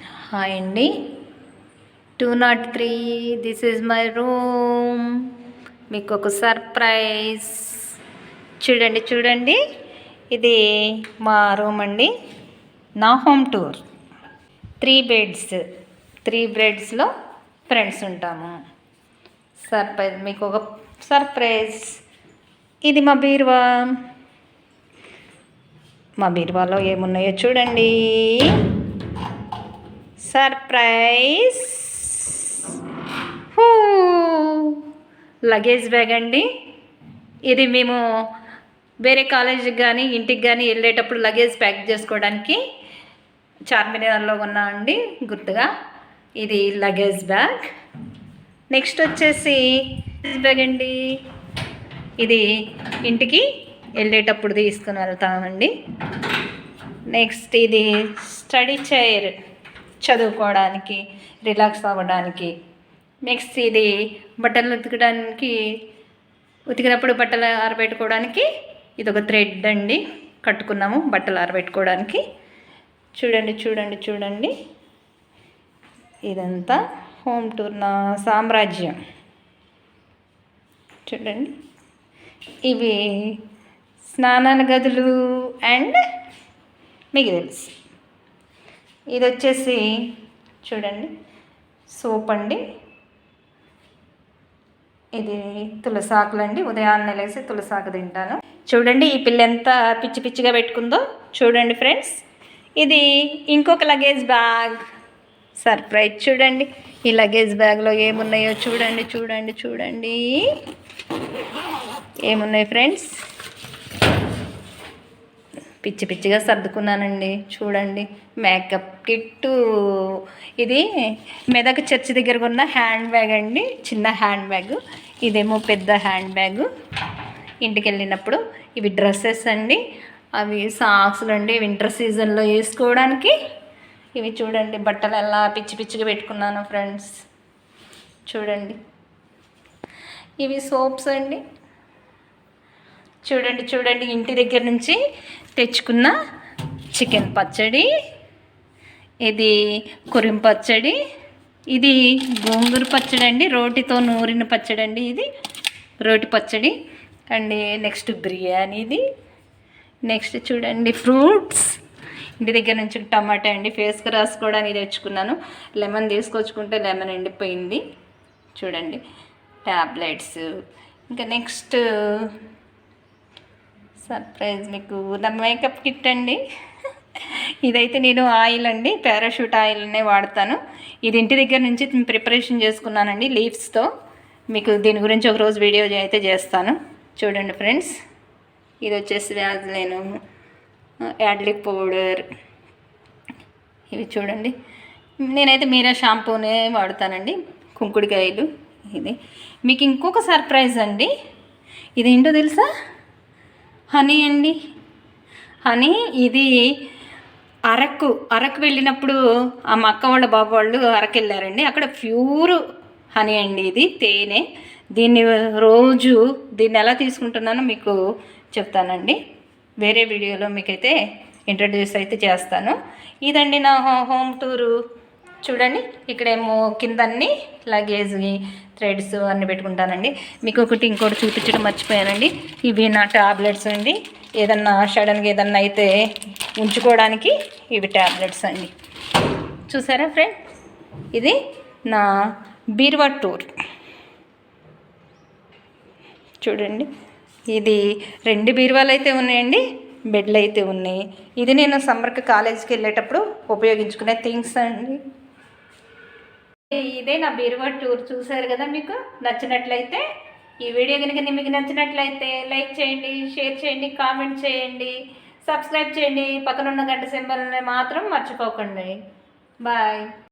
Hi అండి. Two naught three this is my room. మీకు ఒక సర్ప్రైజ్. చూడండి చూడండి. ఇది మా రూమ్ అండి. నా home tour. Three beds three బెడ్స్లో friends ఉంటాము. సర్ప్రైజ్ మీకు ఒక సర్ప్రైజ్. ఇది మా బీరువా. మా బీరువాలో ఏమున్నాయో చూడండి. సర్ప్రైజ్. హూ. లగేజ్ బ్యాగ్ అండి ఇది మేము వేరే కాలేజీకి కానీ ఇంటికి కానీ వెళ్ళేటప్పుడు లగేజ్ ప్యాక్ చేసుకోవడానికి చార్మినార్లో ఉన్నా అండి గుర్తుగా. ఇది లగేజ్ బ్యాగ్. నెక్స్ట్ వచ్చేసి బ్యాగ్ అండి. ఇది ఇంటికి వెళ్ళేటప్పుడు తీసుకుని వెళ్తామండి. నెక్స్ట్ ఇది స్టడీ చైర్. చదువుకోవడానికి రిలాక్స్ అవ్వడానికి. నెక్స్ట్ ఇది బట్టలు ఉతకడానికి ఉతికినప్పుడు బట్టలు ఆరబెట్టుకోవడానికి ఇది ఒక థ్రెడ్ అండి. కట్టుకున్నాము బట్టలు ఆరబెట్టుకోవడానికి. చూడండి చూడండి చూడండి. ఇదంతా హోమ్ టూర్ నా సామ్రాజ్యం. చూడండి. ఇవి స్నానాల గదులు అండ్ మీకు తెలుసు. ఇది వచ్చేసి చూడండి. సోప్ అండి. ఇది తులసాకులు అండి ఉదయాన్నే లేసి తులసాకు తింటాను. చూడండి ఈ పిల్ల ఎంత పిచ్చి పిచ్చిగా పెట్టుకుందో. చూడండి ఫ్రెండ్స్. ఇది ఇంకొక లగేజ్ బ్యాగ్. సర్ప్రైజ్ చూడండి. ఈ లగేజ్ బ్యాగ్లో ఏమున్నాయో చూడండి చూడండి చూడండి. ఏమున్నాయి ఫ్రెండ్స్? పిచ్చి పిచ్చిగా సర్దుకున్నానండి. చూడండి మేకప్ కిట్టు. ఇది మెదక్ చర్చ్ దగ్గర ఉన్న హ్యాండ్ బ్యాగ్ అండి. చిన్న హ్యాండ్ బ్యాగ్. ఇదేమో పెద్ద హ్యాండ్ బ్యాగ్. ఇంటికి వెళ్ళినప్పుడు ఇవి డ్రెస్సెస్ అండి. అవి సాక్స్లు అండి. వింటర్ సీజన్లో వేసుకోవడానికి. ఇవి చూడండి బట్టలు ఎలా పిచ్చి పిచ్చిగా పెట్టుకున్నాను ఫ్రెండ్స్ చూడండి. ఇవి సోప్స్ అండి. చూడండి చూడండి ఇంటి దగ్గర నుంచి తెచ్చుకున్న చికెన్ పచ్చడి ఇది కురిం పచ్చడి ఇది గోంగూర పచ్చడి అండి రోటితో నూరిన పచ్చడి అండి ఇది రోటి పచ్చడి అండ్ నెక్స్ట్ బిర్యానీ ఇది నెక్స్ట్ చూడండి ఫ్రూట్స్ ఇంటి దగ్గర నుంచి టమాటా అండి ఫేస్కి రాసుకోవడానికి తెచ్చుకున్నాను లెమన్ తీసుకొచ్చుకుంటే లెమన్ ఎండిపోయింది చూడండి ట్యాబ్లెట్స్ ఇంకా నెక్స్ట్ సర్ప్రైజ్ మీకు నా మేకప్ కిట్ అండి. ఇదైతే నేను ఆయిల్ అండి పారాషూట్ ఆయిల్నే వాడతాను. ఇది ఇంటి దగ్గర నుంచి ప్రిపరేషన్ చేసుకున్నానండి లీవ్స్తో మీకు దీని గురించి ఒక రోజు వీడియో అయితే చేస్తాను. చూడండి ఫ్రెండ్స్ ఇది వచ్చేసి వ్యాజ్లైను యాడ్లిక్ పౌడర్ ఇవి చూడండి. నేనైతే మీరా షాంపూనే వాడతానండి కుంకుడికాయలు ఇది. మీకు ఇంకొక సర్ప్రైజ్ అండి. ఇది ఏంటో తెలుసా? హనీ అండి. హనీ ఇది అరకు అరకు వెళ్ళినప్పుడు ఆ మా అక్క వాళ్ళ బాబు వాళ్ళు అరకు వెళ్ళారండి. అక్కడ ప్యూర్ హనీ అండి ఇది తేనె. దీన్ని రోజు దీన్ని ఎలా తీసుకుంటున్నానో మీకు చెప్తానండి. వేరే వీడియోలో మీకైతే ఇంట్రడ్యూస్ అయితే చేస్తాను. ఇదండి నా హోమ్ టూరు. చూడండి ఇక్కడేమో కిందన్ని లగేజ్ థ్రెడ్స్ అన్నీ పెట్టుకుంటానండి. మీకు ఒకటి ఇంకోటి చూపించడం మర్చిపోయానండి. ఇవి నా టాబ్లెట్స్ అండి. ఏదన్నా సడన్గా ఏదన్నా అయితే ఉంచుకోవడానికి ఇవి టాబ్లెట్స్ అండి. చూసారా ఫ్రెండ్ ఇది నా బీరువా టూర్ చూడండి ఇది రెండు బీరువాలు అయితే ఉన్నాయండి బెడ్లు అయితే ఉన్నాయి. ఇది నేను సమ్మర్కి కాలేజీకి వెళ్ళేటప్పుడు ఉపయోగించుకునే థింగ్స్ అండి. ఇదే నా బీరువా టూర్ చూసారు కదా మీకు? నచ్చినట్లయితే ఈ వీడియో కనుక మీకు నచ్చినట్లయితే లైక్ చేయండి షేర్ చేయండి కామెంట్ చేయండి సబ్స్క్రైబ్ చేయండి. పక్కనున్న గంట సింబల్ని మాత్రం మర్చిపోకండి. బాయ్